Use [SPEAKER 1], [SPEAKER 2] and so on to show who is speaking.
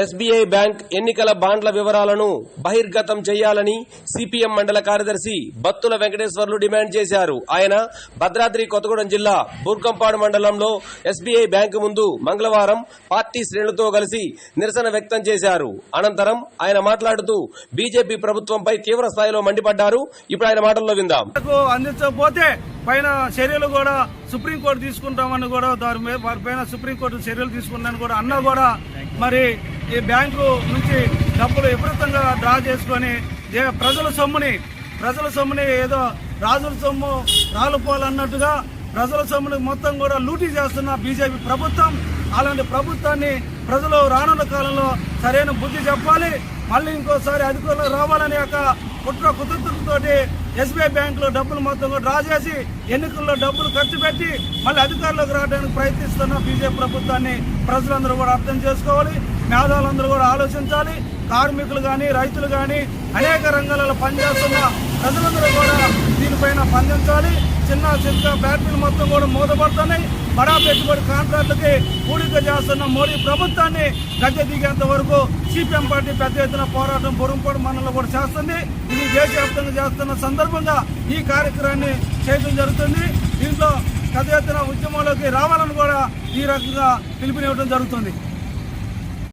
[SPEAKER 1] SBI bank ఎన్నికల బాండ్ల వివరాలను బహిర్గతం చేయాలని సిపిఎం మండల కార్యదర్శి బత్తుల వెంకటేశ్వర్లు డిమాండ్ చేశారు. ఆయన భద్రాద్రి కొత్తగూడెం జిల్లా బూర్గంపాడు మండలంలో ఎస్బీఐ బ్యాంకు ముందు మంగళవారం పార్టీ శ్రేణులతో కలిసి నిరసన వ్యక్తం చేశారు. అనంతరం ఆయన మాట్లాడుతూ బీజేపీ ప్రభుత్వంపై తీవ్ర స్థాయిలో మండిపడ్డారు. ఇప్పుడు ఆయన మాటల్లో విందాం.
[SPEAKER 2] అందించకపోతే పైన చర్యలు కూడా సుప్రీంకోర్టు తీసుకుంటామని కూడా దాని మీద వారిపైన సుప్రీంకోర్టు చర్యలు తీసుకుందని కూడా అన్నా కూడా మరి ఈ బ్యాంకు నుంచి డబ్బులు విపరీతంగా డ్రా చేసుకొని ప్రజల సొమ్ముని ప్రజల సొమ్ముని ఏదో రాజుల సొమ్ము రాలుపోవాలన్నట్టుగా ప్రజల సొమ్ముని మొత్తం కూడా లూటీ చేస్తున్న బీజేపీ ప్రభుత్వం. అలాంటి ప్రభుత్వాన్ని ప్రజలు రానున్న కాలంలో సరైన బుద్ధి చెప్పాలి. మళ్ళీ ఇంకోసారి అధికారులు రావాలనే యొక్క కుట్ర కుతంత్రంతోటి ఎస్బీఐ బ్యాంకులో డబ్బులు మొత్తం డ్రా చేసి ఎన్నికల్లో డబ్బులు ఖర్చు పెట్టి మళ్ళీ అధికారంలోకి రావడానికి ప్రయత్నిస్తున్న బీజేపీ ప్రభుత్వాన్ని ప్రజలందరూ కూడా అర్థం చేసుకోవాలి. మేధావులందరూ కూడా ఆలోచించాలి. కార్మికులు కానీ రైతులు కానీ అనేక రంగాలలో పనిచేస్తున్న ప్రజలందరూ కూడా దీనిపైన స్పందించాలి. చిన్న చిన్న ఫ్యాక్టరీలు మొత్తం కూడా మూతపడుతున్నాయి. బడా పెట్టుబడి కాంట్రాక్టులకి కూడిక చేస్తున్న మోడీ ప్రభుత్వాన్ని గద్దె దిగేంత వరకు సిపిఎం పార్టీ పెద్ద ఎత్తున పోరాటం బురంపాడు మండలంలో కూడా చేస్తుంది. ఇది దేశవ్యాప్తంగా చేస్తున్న సందర్భంగా ఈ కార్యక్రమాన్ని చేయడం జరుగుతుంది. దీంట్లో పెద్ద ఎత్తున ఉద్యమంలోకి రావాలని కూడా ఈ రకంగా పిలుపునివ్వడం జరుగుతుంది.